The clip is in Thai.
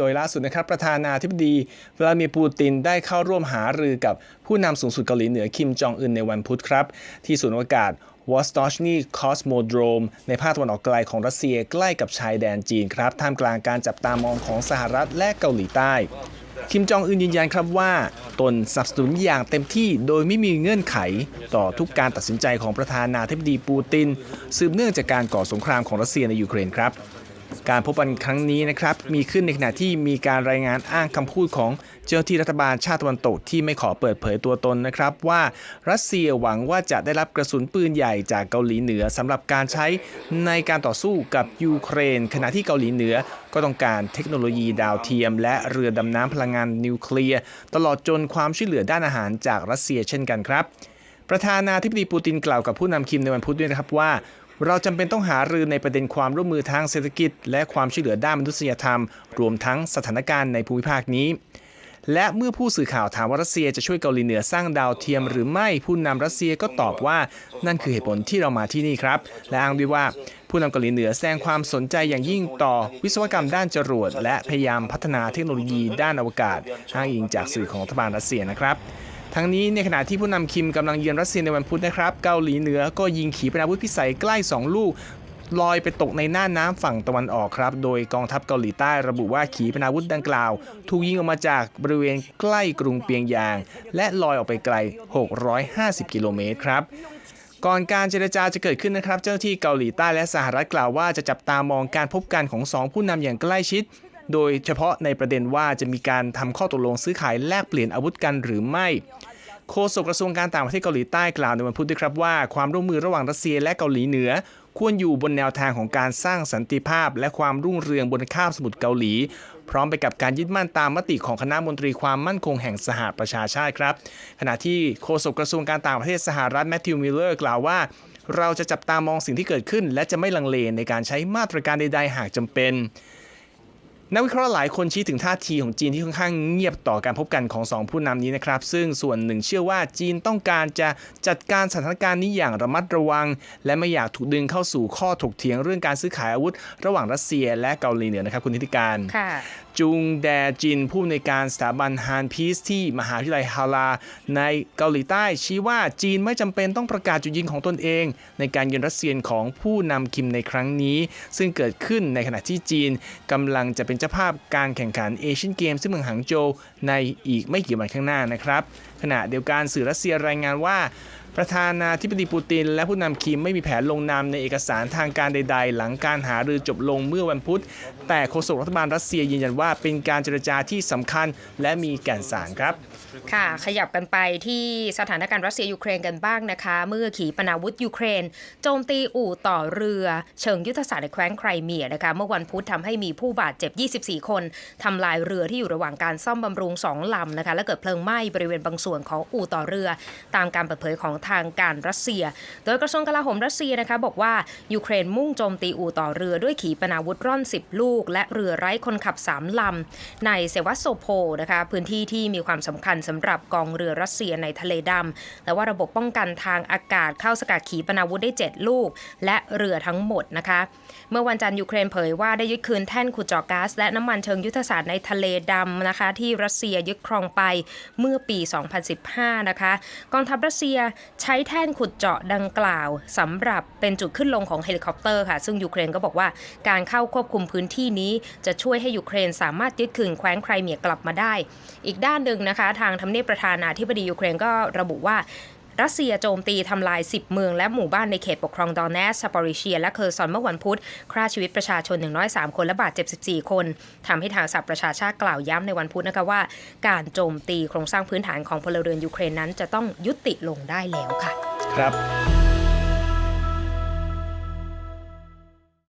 โดยล่าสุดนะครับประธานาธิบดีวลาดิเมียร์ปูตินได้เข้าร่วมหารือกับผู้นำสูงสุดเกาหลีเหนือคิมจองอึนในวันพุธครับ ที่ศูนย์อวกาศวอสตอชนีคอสโมโดรมในภาคตะวันออกไกลของรัสเซียใกล้กับชายแดนจีนครับ ท่ามกลางการจับตามองของสหรัฐและเกาหลีใต้ คิมจองอึนยืนยันครับว่า ตนสนับสนุนอย่างเต็มที่โดยไม่มีเงื่อนไข ต่อทุกการตัดสินใจของประธานาธิบดีปูติน สืบเนื่องจากการก่อสงครามของรัสเซียในยูเครนครับ การพบกันครั้งนี้นะครับมีขึ้นในขณะที่มีการรายงานอ้างคำพูดของเจ้าหน้าที่รัฐบาลชาติตะวันตกที่ไม่ขอเปิดเผยตัวตนนะครับ ว่ารัสเซียหวังว่าจะได้รับกระสุนปืนใหญ่จากเกาหลีเหนือสำหรับการใช้ในการต่อสู้กับยูเครน ขณะที่เกาหลีเหนือก็ต้องการเทคโนโลยีดาวเทียม และเรือดำน้ำพลังงานนิวเคลียร์ตลอดจนความช่วยเหลือด้านอาหารจากรัสเซียเช่นกันครับประธานาธิบดีปูตินกล่าวกับผู้นำคิมในวันพุธด้วยนะครับว่า เราจำเป็นต้องหารือในประเด็นความร่วมมือทางเศรษฐกิจ และความช่วยเหลือด้านมนุษยธรรม รวมทั้งสถานการณ์ในภูมิภาคนี้ และเมื่อผู้สื่อข่าวถามว่ารัสเซียจะช่วยเกาหลีเหนือสร้างดาวเทียมหรือไม่ผู้นำรัสเซียก็ตอบว่านั่นคือเหตุผลที่เรามาที่นี่ครับ และอ้างด้วยว่าผู้นำเกาหลีเหนือแสดงความสนใจอย่างยิ่งต่อวิศวกรรมด้านจรวดและพยายามพัฒนาเทคโนโลยีด้านอวกาศอ้างอิงจากสื่อของรัฐบาลรัสเซียนะครับ ทั้งนี้ในขณะที่ผู้นำคิมกำลังเยือนรัสเซียในวันพุธนะครับ เกาหลีเหนือก็ยิงขีปนาวุธพิสัยใกล้ 2 ลูกลอยไปตกในน่านน้ำฝั่งตะวันออกครับ โดยกองทัพเกาหลีใต้ระบุว่าขีปนาวุธดังกล่าว ถูกยิงออกมาจากบริเวณใกล้กรุงเปียงยาง และลอยออกไปไกล 650 กิโลเมตรครับก่อนการเจรจาจะเกิดขึ้นนะครับ เจ้าหน้าที่เกาหลีใต้และสหรัฐกล่าวว่าจะจับตามองการพบกันของสองผู้นำอย่างใกล้ชิด โดยเฉพาะในประเด็นว่าจะมีการทำข้อตกลงซื้อขายแลกเปลี่ยนอาวุธกันหรือไม่โฆษกกระทรวงการต่างประเทศเกาหลีใต้กล่าวในวันพุธด้วยครับว่าความร่วมมือระหว่างรัสเซียและเกาหลีเหนือ ควรอยู่บนแนวทางของการสร้างสันติภาพ และความรุ่งเรืองบนคาบสมุทรเกาหลี พร้อมไปกับการยึดมั่นตามมติของคณะมนตรีความมั่นคงแห่งสหประชาชาติครับ ขณะที่โฆษกกระทรวงการต่างประเทศสหรัฐแมทธิวมิลเลอร์กล่าวว่า เราจะจับตามองสิ่งที่เกิดขึ้น และจะไม่ลังเลในการใช้มาตรการใดๆหากจำเป็น นักวิเคราะห์หลายคนชี้ถึงท่าทีของจีนที่ค่อนข้างเงียบต่อการพบกันของสองผู้นำนี้นะครับ ซึ่งส่วนหนึ่งเชื่อว่าจีนต้องการจะจัดการสถานการณ์นี้อย่างระมัดระวัง และไม่อยากถูกดึงเข้าสู่ข้อถกเถียงเรื่องการซื้อขายอาวุธ ระหว่างรัสเซียและเกาหลีเหนือนะครับคุณธิติการจุงแดจินผู้อำนการสถาบันฮานพีซที่มหาวิทยาลัยฮาลา ในเกาหลีใต้ชี้ว่าจีนไม่จำเป็นต้องประกาศจุดยืนของตนเอง ในการเยือนรัสเซียของผู้นำคิมในครั้งนี้ ซึ่งเกิดขึ้นในขณะที่จีนกำลังจะเป็นเจ้าภาพการแข่งขันเอเชียนเกมที่เมืองหางโจวในอีกไม่กี่วันข้างหน้านะครับขณะเดียวกันสื่อรัสเซียรายงานว่า ประธานาธิบดีปูติน และผู้นำคิมไม่มีแผนลงนามในเอกสารทางการใด ๆ หลังการหารือจบลงเมื่อวันพุธ แต่โฆษกรัฐบาลรัสเซียยืนยันว่าเป็นการเจรจาที่สำคัญและมีแก่นสารครับ ค่ะ ขยับกันไปที่สถานการณ์รัสเซียยูเครนกันบ้างนะคะ เมื่อขีปนาวุธยูเครน โจมตีอู่ต่อเรือเชิงยุทธศาสตร์ในแคว้นไครเมียนะคะเมื่อวันพุธทำให้มีผู้บาดเจ็บ 24 คนทำลายเรือที่อยู่ระหว่างการซ่อมบำรุง2ลำนะคะและเกิดเพลิงไหม้บริเวณบางส่วนของอู่ต่อเรือ ตามการเปิดเผยของทางการรัสเซีย โดยกระทรวงกลาโหมรัสเซียนะคะบอกว่ายูเครนมุ่งโจมตีอู่ต่อเรือด้วยขีปนาวุธร่อน 10 ลูก และเรือไร้คนขับ 3 ลำ ในเซวัสโซโพนะคะพื้นที่ที่มีความสำคัญสำหรับกองเรือรัสเซียในทะเลดำและว่าระบบป้องกันทางอากาศเข้าสกัดขีปนาวุธได้ 7 ลูก และเรือทั้งหมดนะคะ เมื่อวันจันทร์ยูเครนเผยว่าได้ยึดคืนแท่นขุดเจาะก๊าซและน้ำมันเชิงยุทธศาสตร์ในทะเลดำนะคะ ที่รัสเซียยึดครองไปเมื่อปี 2015 นะคะกองทัพรัสเซียใช้แท่นขุดเจาะดังกล่าวสำหรับเป็นจุดขึ้นลงของเฮลิคอปเตอร์ค่ะ ซึ่งยูเครนก็บอกว่าการเข้าควบคุมพื้นที่นี้ จะช่วยให้ยูเครนสามารถยึดคืนแคว้นไครเมียกลับมาได้ อีกด้านหนึ่งนะคะ ทางทำเนียบประธานาธิบดียูเครนก็ระบุว่า รัสเซียโจมตีทำลาย 10 เมืองและหมู่บ้านในเขตปกครองดอนเนสซาปอริเชีย และเคอร์ซอนเมื่อวันพุธฆ่าชีวิตประชาชนอย่างน้อย3คนและบาดเจ็บ 14 คนทำให้ทางสหประชาชาติกล่าวย้ำในวันพุธนะคะว่า การโจมตีโครงสร้างพื้นฐานของพลเรือนยูเครนนั้นจะต้องยุติลงได้แล้วค่ะ ครับ